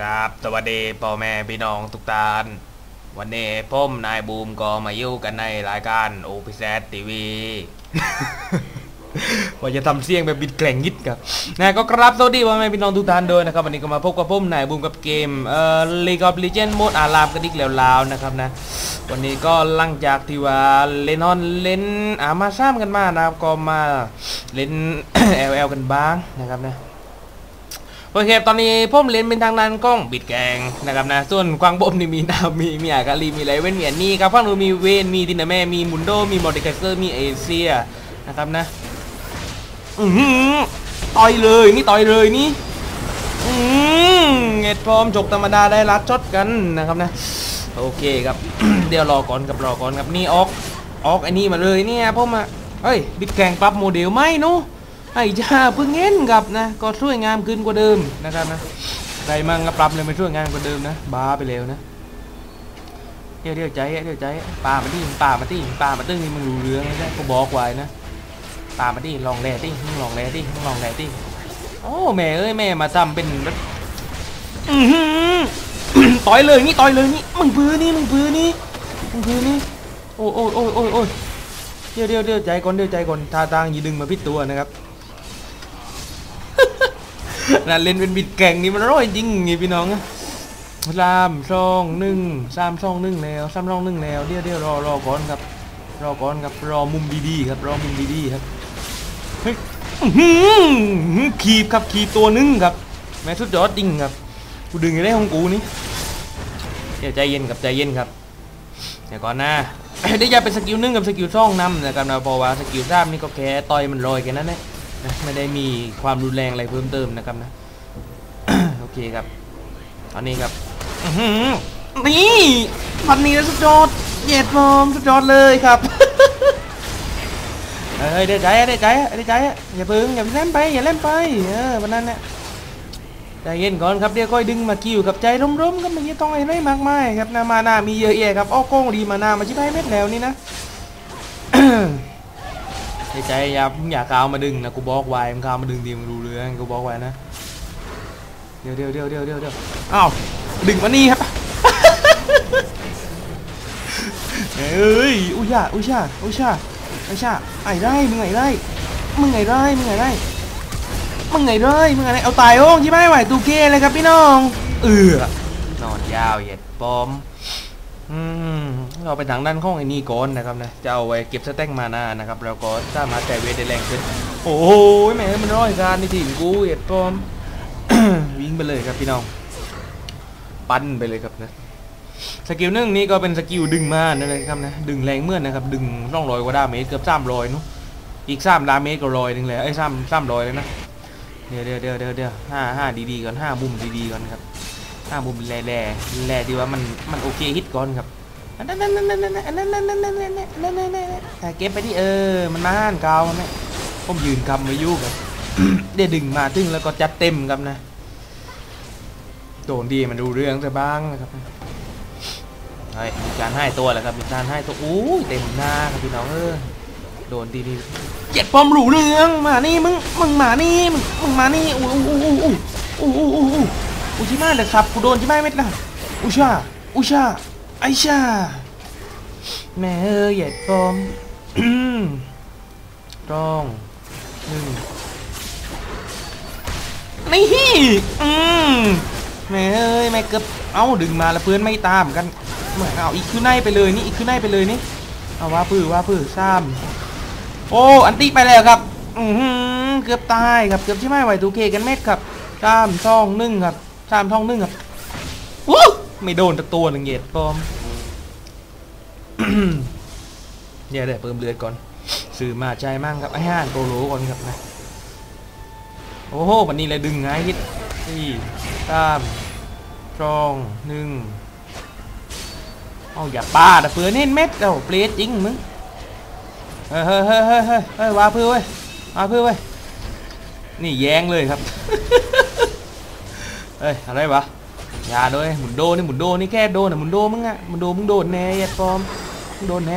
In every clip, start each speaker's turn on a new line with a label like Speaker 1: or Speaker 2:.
Speaker 1: ครับสวัสดีพ่อแม่พี่น้องทุกท่าน วันนี้ผมนายบูมก็มาอยู่กันในรายการโอพิเซตทีวีว่าจะทำเสียงแบบบิดแกล่งยิดครับนะก็ครับสวัสดีพ่อแม่พี่น้องทุกท่านด้วยนะครับวันนี้ก็มาพบกับผมนายบูมกับเกมเอ่อ League of Legends โหมดอารามกันอีกแล้วลาวนะครับนะ วันนี้ก็หลังจากที่ว่าเล่นออนเล่นอามาซ้ำกันมานะครับก็มาเล่น LL กันบ้างนะครับนะ โอเค ตอนนี้ผมเล่นเป็นทางด้านกล้องบิดแกงนะครับนะ ส่วนกวางบมนี่มีนามีมีอากาลีมีไรเว้นมีอันนี้ครับฝั่งนู้นมีเวนมีดินาแม่มีมุนโดมีมอดิคาเซอร์มีเอเชียนะครับนะ อือต่อยเลยนี่ต่อยเลยนี่อืมเง็ดพร้อมจกธรรมดาได้ลัดช็อตกันนะครับนะ โอเคครับ เดี๋ยวรอก่อนกับรอก่อนครับนี่ออกออกไอ้นี่มาเลยเนี่ยผมอะเอ้ยบิดแกงปรับโมเดลไหมหนู ไอ้จ้าเพิ่งเห็นครับนะ ก็ช่วยงามขึ้นกว่าเดิมนะครับนะใครมั่งก็ปรับเลยมาช่วยงามกว่าเดิมนะบ้าไปเร็วนะเดี๋ยวเดี๋ยวใจเดี๋ยวใจป่ามาดิป่ามาดิป่ามาตึ้งนี่มึงรู้เรื่องนะก็บอกไว้นะป่ามาดิลองแร่ดิมึงลองแร่ดิมึงลองแร่ดิโอ้แม่เอ้ยแม่มาทำเป็นแบบต่อยเลยนี่ต่อยเลยนี่มึงพื้นนี่มึงพื้นนี่มึงพื้นนี่โอ้โอ้โอ้โอ้โอ้เดี๋ยวเดี๋ยวเดี๋ยวใจก่อนเดี๋ยวใจก่อนท่าทางย่าดึงมาพิษตัวนะครับ น่าเล่นเป็นบิดแก่งนี่มันร่อยจริงไงพี่น้องสามสองหนึ่งสามสองหนึ่งแล้วสามสองหนึ่งแล้วเดี๋ยวเดี๋ยวรอรอก่อนครับ รอก่อนครับรอมุมดีๆครับรอมุมดีๆครับเฮ้ยขีบครับขีบตัวหนึงครับ แม่สุดยอดจริงครับกูดึงอยู่ได้ของกูนี่เดี๋ยวใจเย็นครับใจเย็นครับเดี๋ยวก่อนนะได้ยาเป็นสกิลหนึ่งกับสกิลสองนำนะครับนะเพราะว่าสกิลสามนี่ก็แค่ต่อยมันลอยแค่นั้นแหละ นะไม่ได้มีความรุนแรงอะไรเพิ่มเติมนะครับนะ โอเคครับตอนนี้ครับนี่ฟันนี้สุดยอดเย็ดมอมสุดยอดเลยครับเอ้ยเดี๋ยวใจเดี๋ยวใจเดี๋ยวใจอย่าเพิ่งอย่าเล่นไปอย่าเล่นไปเออวันนั้นเนี่ยใจเย็นก่อนครับเดี๋ยวค่อยดึงมาคิวกับใจร่มๆก็ไม่ต้องอะไรมากมายครับนามาหน้ามีเยอะแยะครับอ้อโก้งดีมาหน้ามาชิบให้เม็ดแล้วนี่นะ ใจใจอย่าอย่าก้าวมาดึงนะกูบอกไว้มึงก้าวมาดึงดีมึงรู้เรื่องกูบอกไว้นะเดี๋ยวเดี๋ยวเดี๋ยวเดี๋ยวเดี๋ยวเดี๋ยวอ้าวดึงมานี่ครับเอ้ยอุ้ยาอุ้ยชาอุ้ยชาอุ้ยชาไอ้ไรมึงไงไรมึงไงไรมึงไงไรมึงไงเลยมึงไงเอาตายโอ้งใช่ไหมไหวตูเกเลยครับพี่น้องเออนอนยาวเหยียดปอมอืม เราไปทางด้านข้องไอ้นี่ก่อนนะครับนะจะเอาไว้เก็บสแต็กมานานะครับแล้วก็สามารถแต่เวทได้แรงขึ้น โอ้โหแม่มันร้อยการในทีมกูเหยียดปอมวิ่งไปเลยครับพี่น้อง ปั้นไปเลยครับนะสกิลหนึ่งนี่ก็เป็นสกิลดึงมานั่นเลยครับนะดึงแรงเมื่อนนะครับ ดึงร่องรอยกว่าดาเมจเกือบสามรอยนู้อีกสามดาเมจก็รอยหนึงเลยไอ้สามสามรอยเลยนะเดี๋ยวเดี๋ยวเดี๋ยวเดี๋ยวเดี๋ยวห้าห้าดีๆก่อนห้ามุมดีๆก่อนครับห้ามุมแร่แร่แร่ดีว่ามันมันโอเคฮิตก่อนครับ นั่นนั่นนั่นนั่นนั่นนั่นนั่นนั่นนั่นนั่นนั่นนั่นเก็บไปที่เออ มันมาห้านเก่าเนี่ยผมยืนคำไว้ยู่ครับเดี๋ยวดึงมาตึงแล้วก็จัดเต็มครับนะโดนดีมันดูเรื่องซะบ้างนะครับเฮ้ยมีการให้ตัวแล้วครับมีการให้ตัวอู้เต็มหน้าครับพี่น้องเออโดนดีๆเจ็ดปอมหรูเรื่องมานี่มึงมึงมานี่มึงมึงมานี่อู้อู้อู้อู้อู้อู้อู้อู้อู้ชิมาเด็กครับกูโดนชิมาเม็ดนะอุชาอุชา ไอชาแม่เอ้ยเจ็ดปอมตรองหนึ่งนี่อืมแม่เอ้ยแม่เกือบเอ้าดึงมาแล้วเพื่อนไม่ตามกันเหมือนเอาอีกคือในไปเลยนี่อีกคือในไปเลยนี่เอาว่าพื้อว่าพื้อซ้ำโอ้อันตี้ไปแล้วครับอือหือเกือบตายครับเกือบใช่ไหมไหวตูเคกันเม็ดครับสามช่องหนึ่งครับสามช่องหนึ่งครับวู้ ไม่โดนตะตัวหนึ่งเหยียดปลอมเดี๋ยเดี๋ยวเพิ่มเลือดก่อนสื่อมาใจมั่งครับไอ้ห่านโตโลก่อนครับนะโอ้โหวันนี้เลยดึงไงฮิตสี่สามช่องหนึ่งเอาอย่าป้าแต่เฟือเน้นเม็ดเอ้าเปลี่ยนจริงมึงเฮ้ยเฮ้ยเฮ้ยเฮ้ยเฮ้ยวาเพื่อเว้ยวาเพื่อเว้ยนี่แย้งเลยครับเฮ้ยอะไรวะ อย่าด้วยหมุนโดนี่หมุนโดนี่แค่โดนนะหมุนโดมึงอะหมุนโดมึงโดนแน่ยัดปลอมมึงโดนแน่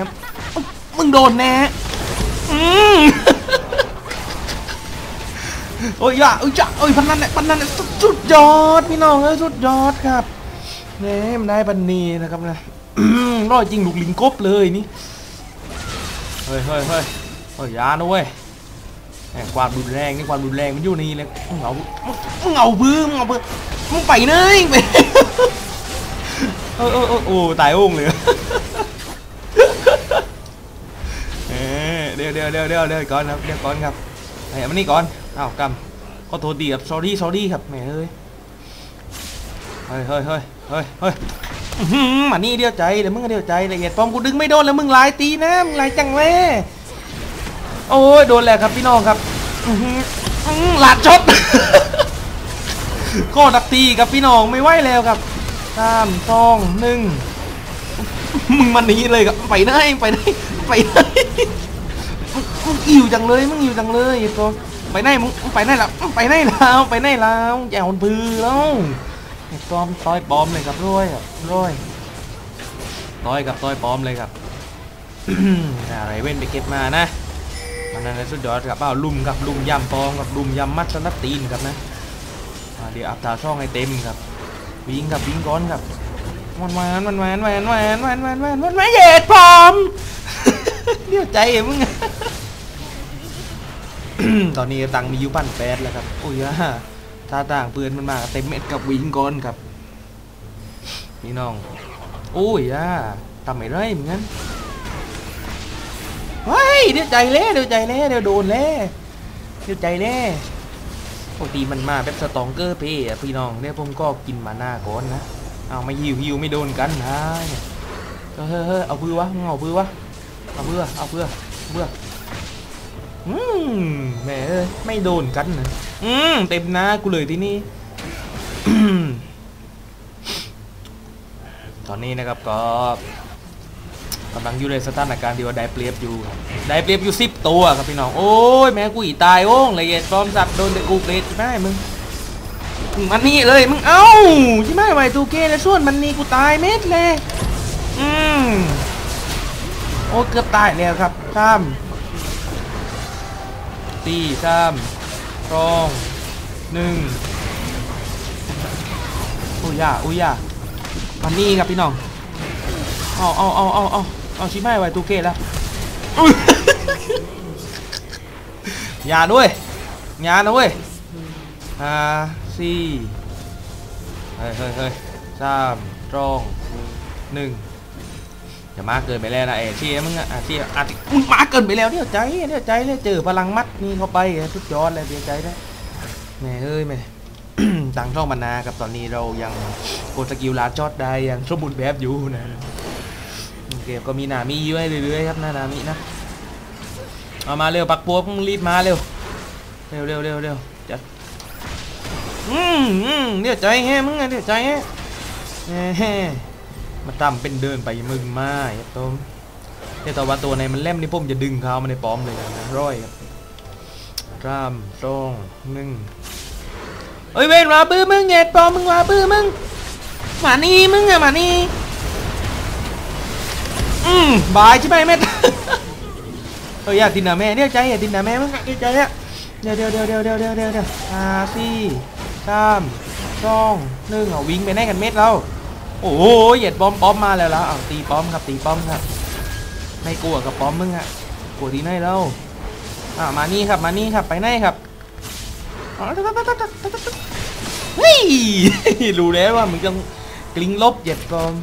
Speaker 1: มึงโดนแน่โอ้ยอย่าโอ้ยจ้าโอ้ยพันนั้นแหละพันนันแหละสุดสุดยอดพี่น้องเอ้ยสุดยอดครับเนี่ยมันได้บันนีนะครับนะร้อยจริงลูกลิงกบเลยนี่เฮ้ยเฮ้ยเฮ้ยเฮ้ยยานะเว้ยความรุนแรงนี่ความรุนแรงมันอยู่นี่เลยมึงเอามึงเอาบื้อมึงเอาบื้อ มึงไปเนยไปเออเออเออโอ้ตายโอ่งเลยเออเดี๋ยวเดี๋ยวเดี๋ยวเดี๋ยวเดี๋ยวก่อนครับเดี๋ยวก่อนครับไอ้มันนี่ก่อนอ้าวกำขอโทษดีครับ sorry sorry ครับแหมเอ้ยเฮ้ยเฮ้ยเฮ้ยเฮ้ยเฮ้ยมานี่เดียวใจเดี๋ยวมึงเดียวใจละเอียดป้อมกูดึงไม่โดนแล้วมึงลายตีนะมึงลายจังเลยโอ้ยโดนแล้วครับพี่น้องครับหลาดช็อต ก็ดักตีครับพี่น้องไม่ไหวแล้วครับสามสองหนึ่งมึงมันนี้เลยครับไปไหนไปไหนไปไหนมึงอิวจังเลยมึงอิวจังเลยไอ้ตัวไปไหนมึงไปไหนล่ะไปไหนแล้วไปไหนแล้วแจวพือแล้วไอ้อมต้อยปอมเลยครับร้อยครับร้อยต้อยกับต้อยปอมเลยครับอะไรเว้นไปเก็บมานะมันนั่นสุดยอดครับเปล่าลุมครับลุมยำปองกับลุมยำมัดสนัดตีนครับนะ เดี๋ยวอัพดาช่องให้เต็มครับวิ่งครับวิ่งก้อนครับวันวานวันวานวันวานวันวานวันวันวานเหย็ดพร้อมเดี๋ยวใจมึงตอนนี้ตังมียู่พันแปดแล้วครับโอ้ยอะถ้าต่างปืนมันมาเต็มเม็ดกับวิ่งก้อนครับพี่น้องโอ้ยอะทำไม่ไรเหมือนกันเฮ้ยเดี๋ยวใจเล่เดี๋ยวใจเล่เดี๋ยวโดนเล่เดี๋ยวใจเล่ กติมันมาแบบสตองเกอร์เพย์พี่น้องเนี่ยผมก็กินมาหน้าก่อนนะเอาไม่หิวหิวไม่โดนกันนะเฮ้ยเฮ้ยเอาเบื่อวะเอาเบื่อวะเอาเบื่อเอาเบื่อเบื่ออืมแหม่ไม่โดนกันนะอืมเต็มหน้ากูเลยที่นี่ตอนนี้นะครับก็ กำลังอยู่ในสถานการณ์ที่ว่าได้เปรียบอยู่ครับได้เปรียบอยู่สิบตัวครับพี่น้องโอ้ยแม่กูอีตายโอ้งละเอียดปลอมสัตว์โดนแต่กูเกรดใช่ไหมมึงมึงมันนี่เลยมึงเอ้าใช่ไหมไวตูเกแล้วส่วนมันนี่กูตายเม็ดเลยอืมโอ้เกือบตายแล้วครับซ้ำตีซ้ำสองหนึ่งอุ้ยยาอุ้ยยามันนี่ครับพี่น้องเอาเอาเอาเอาเอา เอาชิไม่ไว้ตูเกตแล้วอุ๊ยอย่าด้วยอย่านะเว้ยห้าสี่เฮ้ยเฮ้ยเฮ้ยสามสองหนึ่งอย่ามาเกินไปแล้วนะเอ๋ที่มึงอะอะที่อะที่มึงมาเกินไปแล้วเดี๋ยวใจเดี๋ยวใจเลยเจอพลังมัดนี่เข้าไปสุดยอดเลยเดี๋ยวใจได้แม่เอ้ยแม่ตังช่องบรรณากับตอนนี้เรายังกดสกิลลาดจอดได้ยังสมบูรณ์แบบอยู่นะ เกมก็มีหนามีอยู่ให้เรื่อยๆครับหน้าหนามีนะเอามาเร็วปักปัวมึงรีบมาเร็วเร็วเร็วเร็วเร็วจัดอืมอืมเดี๋ยวใจแฮมึงอะเดี๋ยวใจแฮแฮมาตำเป็นเดินไปมึงมาไอ้ต้มเดี๋ยวต่อว่าตัวในมันเล่มนี่ผมจะดึงเขามาในป้อมเลยนะร้อยครับรามสองหนึ่งเอ้ยเวนมาบื้อมึงเงียดปลอมมึงมาบื้อมึงมานี่มึงอะมานี่ อืมบายใช่ไหมแม่เอ้ยอย่าตินนะแม่เดี๋ยวใจอย่าตินนะแม่มึงเดี๋ยวใจอะเดี๋ยวเดี๋ยวเดี๋ยวเดี๋ยวเดี๋ยวเดี๋ยวเดี๋ยวเดี๋ยวห้าสี่สามสองหนึ่งเอาวิ่งไปไหนกันเม็ดเราโอ้โหเหยียดป้อมป้อมมาแล้วแล้วเอาตีป้อมครับตีป้อมครับไม่กลัวกับป้อมมึงอะกลัวทีไหนเราอ่ามานี่ครับมานี่ครับไปไหนครับเฮ้ยรู้แล้วว่ามึงจะกลิ้งลบเหยียดกอม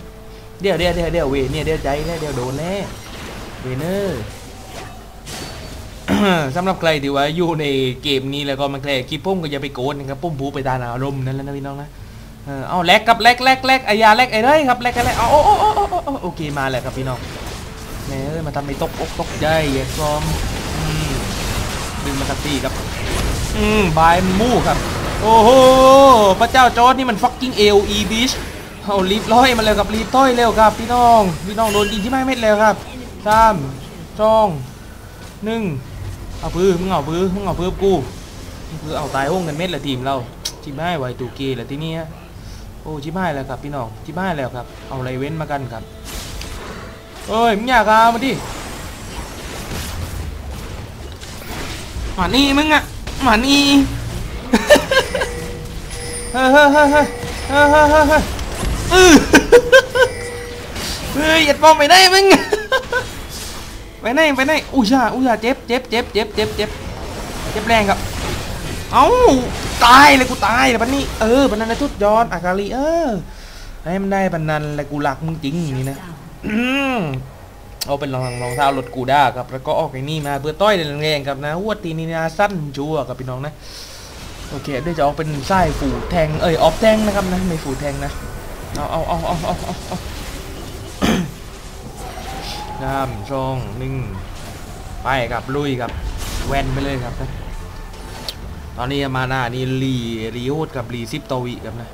Speaker 1: เดี๋ยวเดี๋ยวเดี๋ยวเดี๋ยวเวเนี่ยเดี๋ยวใจแล้วเดี๋ยวโดนแล้วเวเนอร์สำหรับใครที่ว่าอยู่ในเกมนี้แล้วก็มันแคลคลิปพุ่มก็อย่าไปโกนนะครับพุ่มผูไปตามอารมณ์นั่นแหละนะพี่น้องนะเออเอาแลกกับแลกแลกแลกไอยาแลกไอ้เลยครับแลกกันแลกเอาโอ้โอ้โอ้โอเคมาแล้วครับพี่น้องแม่เอ้ยมาทำให้ตกอกตกใจเหยียดกอมดึงมาสักทีครับอืมบายมู่ครับ โอ้โหพระเจ้าจอร์ดนี่มัน fucking AOE bitch เอารีบร้อยมาเลยครับรีบต้อยเร็วครับพี่น้องพี่น้องโดนยิงที่ไม่เม็ดแล้วครับสามสองหนึ่งเอาพื้นมึงเอาพื้นมึงเอาพื้นกูคือเอาตายห้องกันเม็ดละทีมเราชิบห้ายไวตูเกละที่นี่โอ้ชิบห้ายแล้วครับพี่น้องชิบห้ายแล้วครับ เอาอะไรเว้นมากันครับเอ้ยมึงอยากเอามาดิมานี่มึงอะมานี่เฮ้ยเฮ้ยเฮ้ยเฮ้ยเฮ้ย เฮ้ยเฮ้ยเฮ้ยอื้อเฮ้ยอย่าปอมไปไหนมึงไปไหนไปไหนอุ้ยชาอุ้ยชาเจ็บเจ็บเจ็บเจ็บเจ็บเจ็บเจ็บแรงครับเอ้าตายเลยกูตายเลยปันนี้เออปันนั้นนะทุดยอดอากาลีเออให้มันได้ปันนั้นเลยกูรักมึงจริงนี่นะอืมเอาเป็นรองรองเท้ารถกูด้าครับแล้วก็ออกไอ้นี่มาเพื่อต้อยแรงๆครับนะหัวตีนีนะสั้นชัวร์กับพี่น้องนะโอเคดี๋ยจะออกเป็นไส้ฝูแทงเอ้ยออฟแทงนะครับนะไม่ฝูแทงนะ เอาเอาเอาเอาเอาเอาน้ำช่องหนึ่งไปครับลุยครับแวนไปเลยครับนะตอนนี้มาหน้านี่รีรีโอดกับรีซิปตวิกับนะ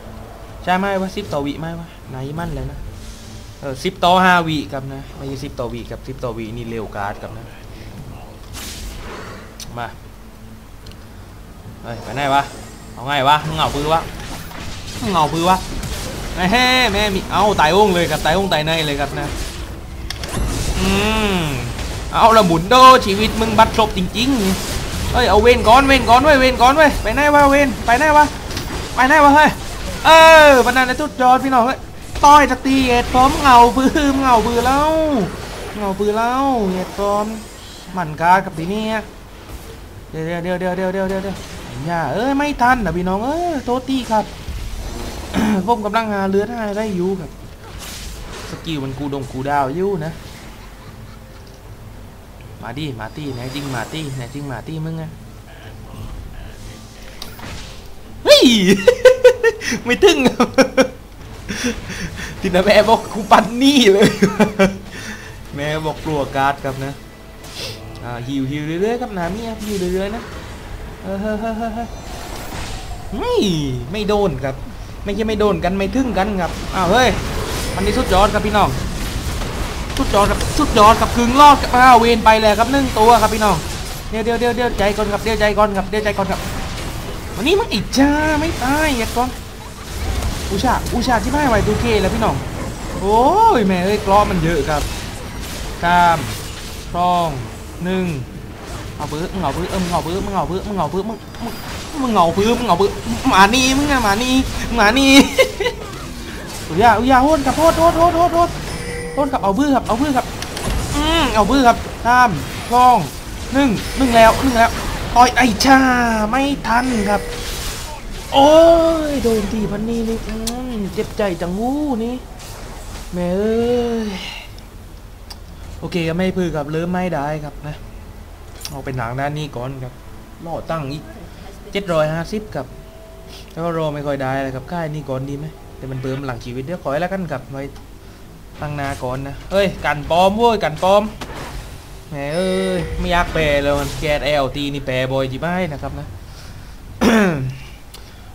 Speaker 1: ใช่ไหมวะซิปตวิไหมวะไหนมั่นเลยนะเออซิปตห้าวิกับนะไม่ใช่ซิปตวิกับซิปตวินี่เร็วการ์ดกับนะมาเฮ้ยไปไหนวะเอาไงวะมึงาปืนวะมึงาปืนวะ แม่แม่มีเอาตายโอ่งเลยกับตายโอ่งตายในเลยครับนะอืมเอาละหมุนโดชีวิตมึงบัดซบจริงๆเฮ้ยเอาเวนก่อนเวนก่อนเว้เวนก่อนเว้ไปไหนวะเวนไปไหนวะไปไหนวะเฮ้ยเออปนันในทุดจอดพี่น้องเฮ้ยต้อยสักทีเอ็ดพร้อมเงาปื้มเงาปื้แล้วเงาปื้แล้วเอ็ดพร้อมหมันการกับทีนี้เดี๋ยวเดี๋ยวเดี๋ยวเดี๋ยวเดี๋ยวเดี๋ยวเดี๋ยวอย่าเอ้ยไม่ทันนะพี่น้องเออโทษทีครับ ผมกำลังหาเลือดให้ได้อยู่ครับ สกิลมันกูดงกูดาวอยู่นะ มาดิมาตี้แน่จริงมาตี้แน่จริงมาตี้มึงอะเฮ้ย ไม่ถึงอะตินาแม่บอกกูปันนี่เลย แม่บอกกลัวการ์ดครับนะหิวหิวเรื่อยๆครับนาเมียหิวเรื่อยๆนะเฮ้ยไม่โดนครับ ไม่ใช่ไม่โดนกันไม่ถึงกันครับอ้าวเฮ้ยมันนี่สุดยอดครับพี่น้องสุดยอดครับสุดยอดครับกึ่งรอดกับอ้าวเวนไปเลยครับหนึ่งตัวครับพี่น้องเดี๋ยวเดี๋ยวเดี๋ยวเดี๋ยวใจก่อนครับเดี๋ยวใจก่อนครับเดี๋ยวใจก่อนครับวันนี้มันอีกจ้าไม่ตายอย่าก่อนอุชาอุชาที่ไม่ไหวตูเคแล้วพี่น้องโอ้ยแม่เอ้ยกล้อมันเยอะครับกามสองหนึ่ง เอาปื้อมึงเอาปื้อเออมึงเอาปื้อมึงเอาปื้อมึงเอาปื้อมึงมึงมึงเอาปื้อมึงเอาปื้อหมานี่มึงอะหมานี่หมานี่อุยาอุยาโทษครับโทษโทษโทษโทษโทษครับเอาบื้อครับเอาบื้อครับอืมเอาบื้อครับสามสองหนึ่งหนึ่งแล้วหนึ่งแล้วต่อยไอชาไม่ทันครับ โอ้ยโดนตีพันนี่นี่เจ็บใจจังวู้นี่แม่เอ้ยโอเคก็ไม่พื้อครับเริ่มไม่ได้ครับนะ เอาเป็นหนังด้านนี้ก่อนครับล่อตั้งอีกเจ็ดร้อยห้าสิบครับแล้วก็รอไม่ค่อยได้เลยครับค่ายนี้ก่อนดีไหมแต่มันเพิ่มหลังชีวิตเดี๋ยวขอให้แล้วกันครับไว้ตั้งนาก่อนนะเฮ้ยกันปอมเว้ยกันปอมแหมเอ้ยไม่อยากแปลเลยมันแกดเอลตีนี่แปลบ่อยจีบ้ายนะครับนะ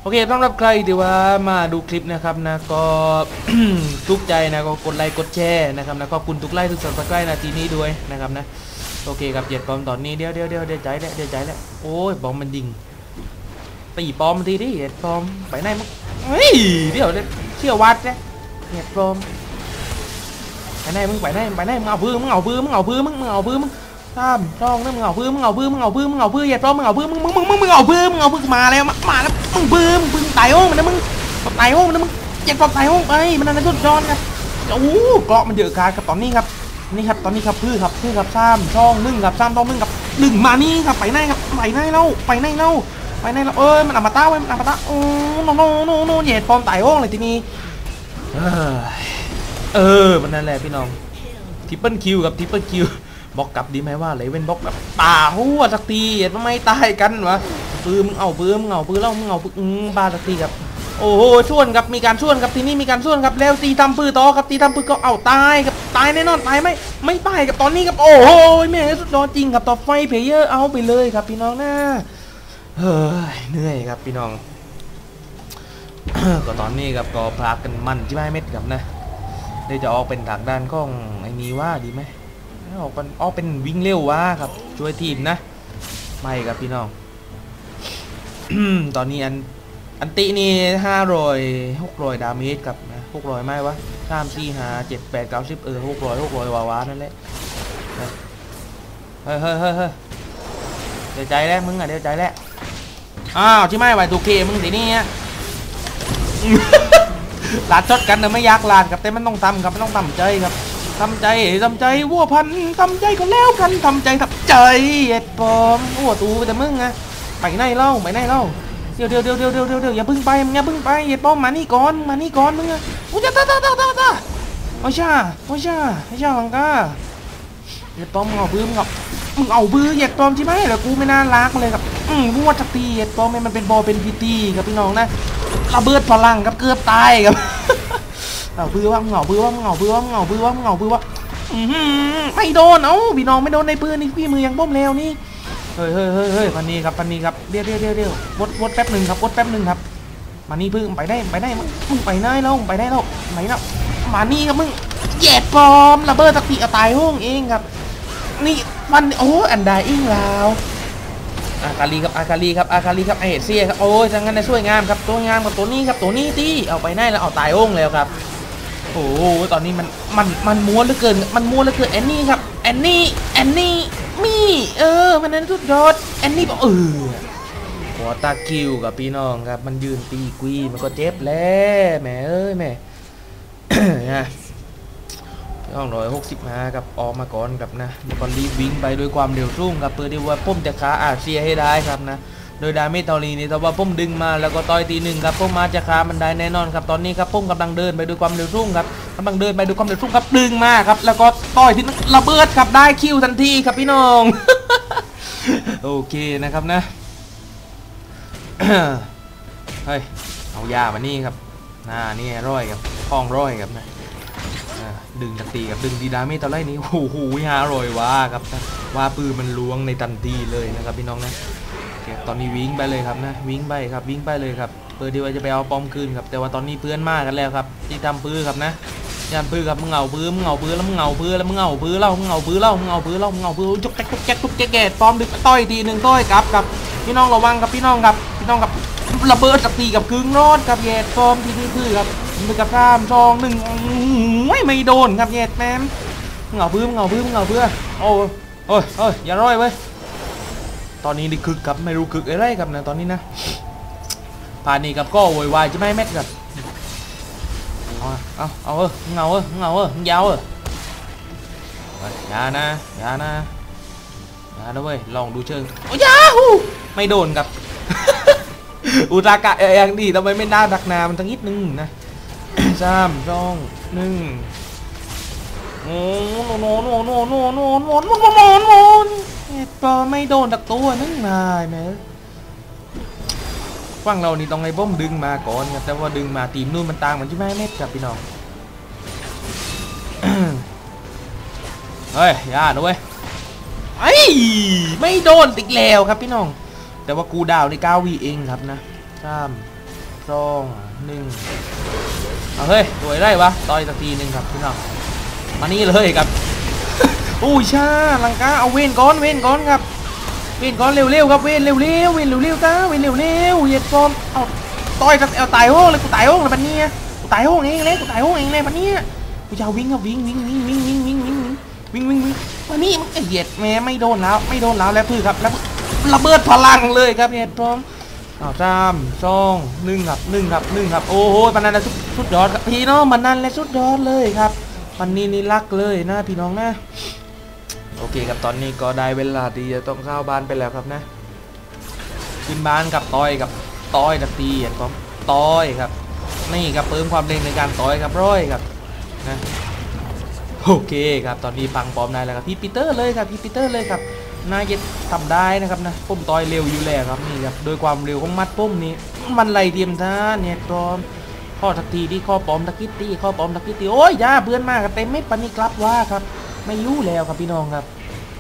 Speaker 1: โอเคสำหรับใครที่ว่ามาดูคลิปนะครับนะก็ทุกใจนะก็กดไลค์กดแชร์นะครับนะขอบคุณทุกไลค์ทุกสับสไครต์นาทีนี้ด้วยนะครับนะ โอเคครับเหยียดปลอมตอนนี้เดี๋ยวเดี๋ยวเดี๋ยวเดี๋ยวใจแล้วเดี๋ยวใจแล้วโอ้ยปอมมันยิงตีปลอมทีดิเหยียดปลอมไปไหนมึงเฮ้ยเดี๋ยวเดียวเชี่ยววัดเนี่ยเหยียดปลอมไปไหนมึงไปไหนไปไหนมึงเอาพื้นมึงเอาพื้นมึงเอาพื้นมึงมึงเอาพื้นมึงตามช่องนั่นมึงเอาพื้นมึงเอาพื้นมึงเอาพื้นมึงเอาพื้นอย่าร้องมึงเอาพื้นมึงมึงมึงมึงมึงเอาพื้นมึงเอาพื้นมาแล้วมาแล้วมึงพื้นมึงพื้นตายโอ้มันนะมึงตายโอ้มันนะมึงอย่าปลอบตายโอ้ไปมันนั่นทุดยอนครับโอ้เกาะมันเยอะการครับตอนนี้ครับ นี่ครับตอนนี้ครับพื้นครับพื้นครับซ้ำช่องนึ่งครับซ้ำช่องนึ่งครับหนึ่งมานี่ครับไปไหนครับไปไหนเล่าไปไหนเล่าไปไหนเล่าเอ้ยมันอมตะเว้ยมันอมตะโอ้โนโนโนโนเหยียดปอมตายโอ้เลยทีนี้เออมันนั่นแหละพี่น้องทิปเปิลคิวกับทิปเปิลคิวบอกกลับดีไหมว่าเลเว่นบ็อกแบบป่าหัวสักทีเห็นว่าไม่ตายกันวะปืนมึงเอาปืนมึงเอาปืนแล้วมึงเอาปืนอืมบาสักทีครับ โอ้โหชวนครับมีการชวนครับทีนี้มีการชวนครับแล้วตีทำปืนต่อครับตีทำปืนก็เอาตายครับตายแน่นอนตายไหมไม่ตายกับตอนนี้ครับโอ้โหแม่สุดยอดจริงครับต่อไฟเพเยอร์เอาไปเลยครับพี่น้องนะเฮ้ยเหนื่อยครับพี่น้องก็ตอนนี้ครับก็พากันมันที่ไหมเม็ดครับนะเดี๋ยวจะออกเป็นทางด้านของไอ้นี้ว่าดีไหมออกเป็นออกเป็นวิ่งเร็วว่าครับช่วยทีมนะไม่ครับพี่น้องตอนนี้อัน อันตินี่ห้าร้อยหกร้อยดาเมจครับนะหกร้อยไม่วะสามสี่ห้าเจ็ดแปดเก้าสิบเออหกร้อยหกร้อยวาวานั่นแหละเฮ้ยเฮ้ยเฮ้ยเฮ้ยเดี๋ยวใจแล้วมึงอะเดี๋ยวใจแล้วอ้าวใช่ไหมไหวตูเคมึงทีนี่ฮะลาดชดกันนะไม่อยากลาดครับแต่มันต้องทำครับมันต้องทำใจครับทำใจทำใจวัวพันทำใจก็แล้วกันทำใจทำใจไอ้ปอมวัวตูแต่มึงอะไปไหนเล่าไปไหนเล่า ดี๋ยวเดี๋ยวเดี๋ยวเดี๋ยวเดี๋ยวเดี๋ยวเดี๋ยวอย่าพึ่งไปมึงอย่าพึ่งไปไอ้ปอมมานี่ก่อนมานี่ก่อนมึงอะอุ้ยตาตาตาตาตาตาโอ้ยชาโอ้ยชาโอ้ยชาลังกาไอ้ปอมมึงเอาบื้อมึงเอามึงเอาบื้อเหยียดปอมใช่ไหมเหรอกูไม่น่ารักเลยครับอืมวัวจักตีเหยียดปอมมันเป็นบอเป็นพีตีครับพี่น้องนะระเบิดพลังครับเกือบตายครับเอาปื้อว่าเหงาปื้อว่าเหงาปื้อว่าเหงาปื้อว่าเหงาปื้อว่าอื้อหือไม่โดนเอ้าพี่น้องไม่โดนในปืนนี่พี่มือยังป้มแล้วนี่ ฮ้ยเฮ้ยเฮ้ยเฮ้ยพันนี้ครับพันนี้ครับเดี๋ยวเดี๋ยวเดี๋ยวเดี๋ยววดวดแป๊บหนึ่งครับวดแป๊บหนึ่งครับ มานี่ปื้อไปได้ไปได้มึงไปได้แล้วไปได้แล้วไหนแล้วมานี่ครับมึงแย่ปลอมระเบิดตะกี้เอตายห้องเองครับ นี่มันโอ้อันใดอิงแล้วอาคาลีครับอาคาลีครับอาคาลีครับไอเฮดเซียครับโอ้ยจังงั้นในช่วยงามครับตัวงามกับตัวนี้ครับตัวนี้ที่เอาไปได้แล้วเอาตายโอ่งแล้วครับโอ้โหตอนนี้มันมันมันม้วนเหลือเกิน มันม้วนเหลือเกินแอนนี่ครับแอนนี่แอนนี่ มี่ เออมันนั้นสุดยอดแอนนี่บอกเออหัวตาคิวกับพี่น้องครับ มันยืนตีกุยมันก็เจ็บแล้วแม่เอ้ยแม่นะต้องร้อยหกสิบห้าครับออกมาก่อนครับนะมันก็รีบวิ่งไปด้วยความเร็วสูงครับเพื่อที่ว่าพุ่มจะขาอาเซียให้ได้ครับนะ โดยดาเมตอรีนี่แต่ว่าพุ่มดึงมาแล้วก็ต่อยทีหนึ่งครับพุ่มมาจะขามันไดแน่นอนครับตอนนี้ครับพุ่มกำลังเดินไปด้วยความเร็วสูงครับกำลังเดินไปด้วยความเร็วสูงครับดึงมาครับแล้วก็ต่อยที่ระเบิดครับได้คิวทันทีครับพี่น้องโอเคนะครับนะเฮ้ยเอายามานี่ครับน่านี่ร้อยครับคล้องร้อยครับนะอ่าดึงทันทีครับดึงดีดาเมจตอนแรกนี้โอ้โหฮาอร่อยว่าครับว่าปืนมันล้วงในทันทีเลยนะครับพี่น้องนะ ตอนนี้วิ่งไปเลยครับนะวิ่งไปครับวิ่งไปเลยครับเพื่อที่ว่าจะไปเอาปอมคืนครับ แต่ว่าตอนนี้เพื่อนมากกันแล้วครับ ที่ทำปืนครับนะยานปืนครับมึงเอาปืนมึงเอาปืนแล้วมึงเอาปืนแล้วมึงเอาปืนเล่ามึงเอาปืนเล่ามึงเอาปืนเล่ามึงเอาปืนจุกแจ๊กจุกแจ๊กจุกแจ๊กแกะปอมดึงต้อยทีหนึ่งต้อยครับครับพี่น้องระวังครับพี่น้องครับพี่น้องครับระเบิดสตีกับกึ่งรอดครับแย่ปอมที่นี่คือครับมือกับข้ามซองหนึ่งไม่ไม่โดนครับแย่แมมมึงเอาพื้นมึงาพื้นมึงเอาพื่อโอ้โอ้ยโอ้ยอย่าร้อยเว้ย ตอนนี้ดิคึกครับไม่รู้คึกอะไรครับนะตอนนี้นะผ่านนี่กับก็โวยวายจะไม่ให้แม็กครับเอาเอาเอาเออมึงาเออมึงาเออยาวเออยอย่านะอย่านะอย่านะเว้ยลองดูเชิงโอ้ยาฮูไม่โดนครับอุตากะเอ้ยงดีทำไมไม่น่าดักนามันตั้งนิดนึงนะสามสองหนึ่ง โอ้โนโนโนโนโนโนโนโนโนโนโนเอ็ดปอไม่โดนตักตัวนึงนายแม่ฟังเรานี่ต้องให้บ้มดึงมาก่อนครับแต่ว่าดึงมาทีมนู่นมันต่างมันใช่ไหมเม็ดครับพี่น้องเฮ้ยย่านะเว้ยไอ้ไม่โดนติกแล้วครับพี่น้อง แต่ว่ากูดาวใน9วีเองครับนะสามสองหนึ่งเอาเฮ้ยสวยได้วะต่อยสักทีหนึ่งครับพี่น้อง มานี่เลยครับอุ้ยชาลังกาเอาเวนก้อนเวนก้อนครับเวนก้อนเร็วๆครับเวนเร็วๆเวนเร็วๆจ้าเวนเร็วๆเหยียดฟอมเอาต่อยกับเอาตายโห้องเลยกูตายโห้องเลยปันเนี้กูตายโห้องเองเลยกูตายโห้องเองเลยปันเนี้กูจะวิ่งครับวิ่งวิ่งวิ่งวิ่งวิ่งวิ่งวิ่งวิ่งวิ่งวิ่งปันนี้มันเหยียดแม่ไม่โดนแล้วไม่โดนแล้วแล้วพื้นครับแล้วระเบิดพลังเลยครับเหยียดฟอมเอาสามสองหนึ่งครับหนึ่งครับหนึ่งครับโอ้โหปันนั้นแหละสุดสุดยอดครับพี่น้องมันนั่นแหละสุดยอดเลยครับ วันนี้นี่รักเลยนะพี่น้องนะ โอเคครับตอนนี้ก็ได้เวลาที่จะต้องเข้าบ้านไปแล้วครับนะขึ้นบ้านกับต้อยกับต้อยตะตีอะผมต้อยครับ นี่ครับเพิ่มความเร็งในการต้อยครับร้อยครับนะโอเคครับตอนนี้ปังปอมได้แล้วครับพี่ปีเตอร์เลยครับพี่ปีเตอร์เลยครับน่าจะทำได้นะครับนะปุ้มต้อยเร็วอยู่แล้วครับนี่ครับโดยความเร็วของมัดปุ้มนี้มันไหลเทียมท่าเนี่ยปลอม ข้อทักทีที่ข้อปลอมตะกิตตี้ข้อปลอมตะกิตตี้โอ้ยยาเพื่อนมากเต็มไม่ปนี่ครับว่าครับ ไม่ยู่แล้วครับพี่น้องครับ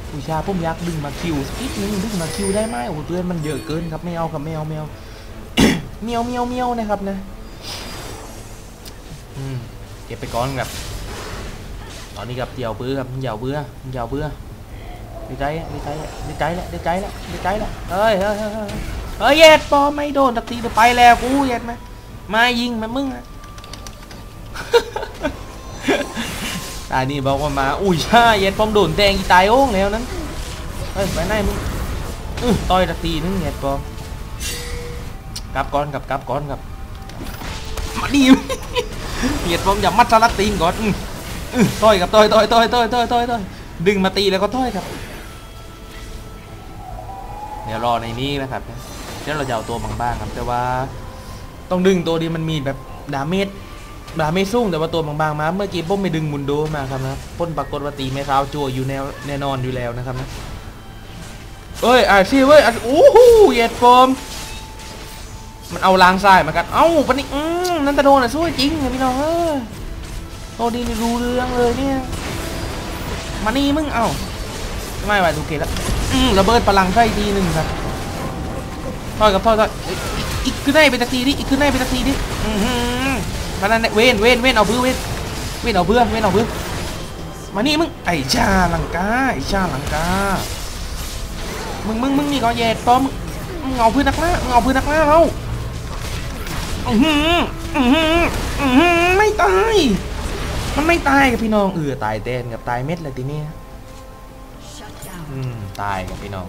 Speaker 1: ผู้ชายผมยากดึงมาคิวสักนิดนึงดึงมาคิวได้ไหมโอ้เพื่อนมันเยอะเกินครับไม่เอาครับไม่เอาไม่เอาเมียวเมียวเมียวนะครับนะอืมเก็บไปก่อนครับตอนนี้ครับเดี่ยวเบื่อครับเหยาวเบื่อเหยาวเบื่อดีใจดีใจดีใจแล้วดีใจแล้วดีใจแล้วเฮ้ยเฮ้ยเฮ้ยเฮ้ยเฮ้ยเย็ดปอไม่โดนตักทีเดี๋ยวไปแล้วกูเย็ดไหม มายิงมามึงอะตายนี่บอกว่ามา อุ้ยชาเย็ดปอมโดนแดงอีตายโอ่งแล้วนั้น เฮ้ย ไปไหนมึงต่อยตะตีนึงเย็ดปอมกลับก่อนกับกลับก่อนกับมาดีเหยียดผมอย่ามัดสลัดตีนก่อนต่อยกับต่อยต่อยต่อยต่อยต่อยต่อยต่อยดึงมาตีแล้วก็ต่อยครับ เดี๋ยวรอในนี้นะครับ เดี๋ยวเราจะเอาตัวบางๆครับแต่ว่า ต้องดึงตัวที่มันมีแบบดาเมจดาเมจสูงแต่ว่าตัวบางๆมา เมื่อกี้ป้มไปดึงมุนโดมาครับนะป้นปรากฏว่าตีไม่เท้าจั่วอยู่แนวแน่นอนอยู่แล้วนะครับนะเอ้ยอาชีเว้ยอาชีพโอ้โหเยียดโฟมมันเอาล้างทรายมากันเอ้าปนี่อืมนันตะโดนอะสู้จริงอะพี่น้องเออตัวนี้นี่รู้เรื่องเลยเนี่ยมานี่มึงเอ้าไม่ไหวดูเกตแล้วอืมระเบิดพลังไส้ทีหนึ่งครับทอดกับทอดทอดเอ้ย อีกขึ้นได้เป็นตะทีดิอีกขึ้นได้เป็นตะทีดิอือหือมานั่นแหละเว้นเว้นเว้นเอาเพื่อเว้นเว้นเอาเพื่อเว้นเอาเพื่อมานี่มึงไอ้ชาลังกาไอ้ชาลังกามึงมึงมึงนี่ก็แย่ตอมมึงเอาพื้นนักหน้ามึงเอาพื้นนักหน้าเราอือหืออือหืออือหือไม่ตายมันไม่ตายกับพี่น้องเออตายเต้นกับตายเม็ดเลยทีเนี้ยอืมตายกับพี่น้อง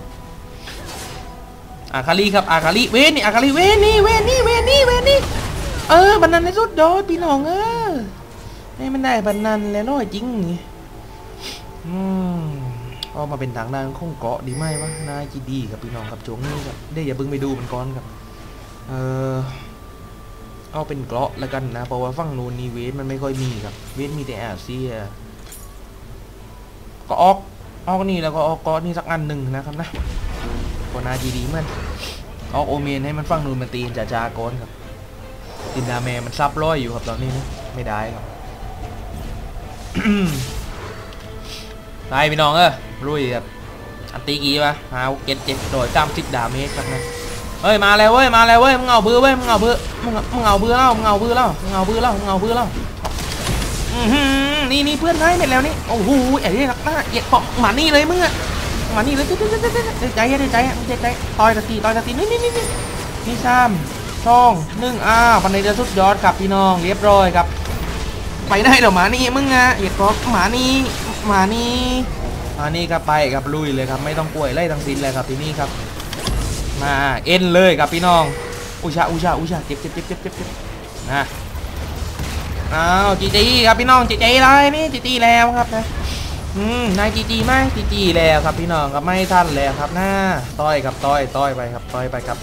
Speaker 1: อาคาลีครับอาคาลีเวนี่อาคาลีเวนี่เวนี่เวนี่เวนี่เออบันนันในสุดยอดพี่น้องเออให้มันได้บันนันแล้วร้อยจริงนี่อืมออกมาเป็นทางด้านของเกาะดีไหมวะนายจีดีครับพี่น้องครับจงนี้ครับได้อย่าเพิ่งไปดูมันก่อนครับเออเอาเป็นเกาะแล้วกันนะเพราะว่าฝั่งนู้นนี่เวทมันไม่ค่อยมีครับ เวทมีแต่อาเซียก็ออกออกนี่แล้วก็ออกเกาะนี่สักอันหนึ่งนะครับนะ กนาจีดีมันออกโอเมนให้มันฝั่งนูนมันตีนจ่าจาก่อนครับตินดาแมมันซับร้อยอยู่ครับตอนนี้นะไม่ได้ครับไปพี่น้องเออรุ่ยครับอันตีกี่ปะหาเก็ตเจ็ดโดยจำสิบดาเมจครับนะเฮ้ยมาแล้วเว้ยมาแล้วเว้ยมึงเอาเบื่อเว้ยมึงเอาเบื่อมึงมึงเอาเบื่อแล้วมึงเอาเบื่อแล้วมึงเอาเบื่อแล้วมึงเอาเบื่อแล้วอือหือนี่นี่เพื่อนให้ไปแล้วนี่โอ้โหไอ้เหี้ยหนักหน้าเหยียดปอกหมานี่เลยมึงอะ มานี่เลยเด็ดใจเด็ดใจเด็ดใจต่อยตะตีต่อยตะตีนี่นี่นี่นี่ซ้ำช่องหนึ่งอ้าวปันในเดือสุดยอดครับพี่น้องเรียบร้อยครับ ไปได้เหรอหมานี่มึงอะเหยียดปอกหมานี่หมานี่อันนี้ครับไปครับลุยเลยครับไม่ต้องป่วไล่ทั้งสิ้นเลยครับที่นี่ครับ มาเอ็นเลยครับพี่น้องอุชาอุชาอุชาเจ็บเจ็บเจ็บเจ็บเจ็บเจ็บนะอ้าวจีจีครับพี่น้องจีจีเลยนี่จีจีแล้วครับนะ อืมนายจีจีไหมจีจีแล้วครับพี่น้องครับไม่ทันแล้วครับหน้าต้อยครับต้อยต้อยไปครับต้อยไปครับ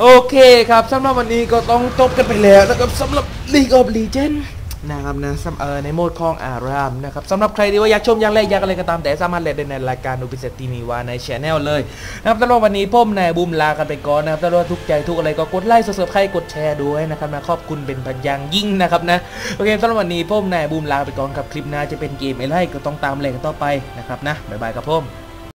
Speaker 1: โอเคครับสำหรับวันนี้ก็ต้องจบกันไปแล้วนะครับสำหรับ League of Legends นะครับนะสำเออในโหมดคลองอารามนะครับสำหรับใครที่ว่าอยากชมอยากเล่นอยากอะไรก็ตามแต่สามารถเล่นได้ในรายการนูบิเซตีมีวาในช anel เลยนะครับสำหรับวันนี้ผมนายบุมลากันไปก่อนนะครับถ้าว่าทุกใจทุกอะไรก็กดไลค์ซับสไครต์กดแชร์ด้วยนะครับนะขอบคุณเป็นพันยังยิ่งนะครับนะโอเคสำหรับวันนี้ผมนายบุมลาไปก่อนครับคลิปหน้าจะเป็นเกมอะไรก็ต้องตามเลยกันต่อไปนะครับนะบ๊ายบายครับผม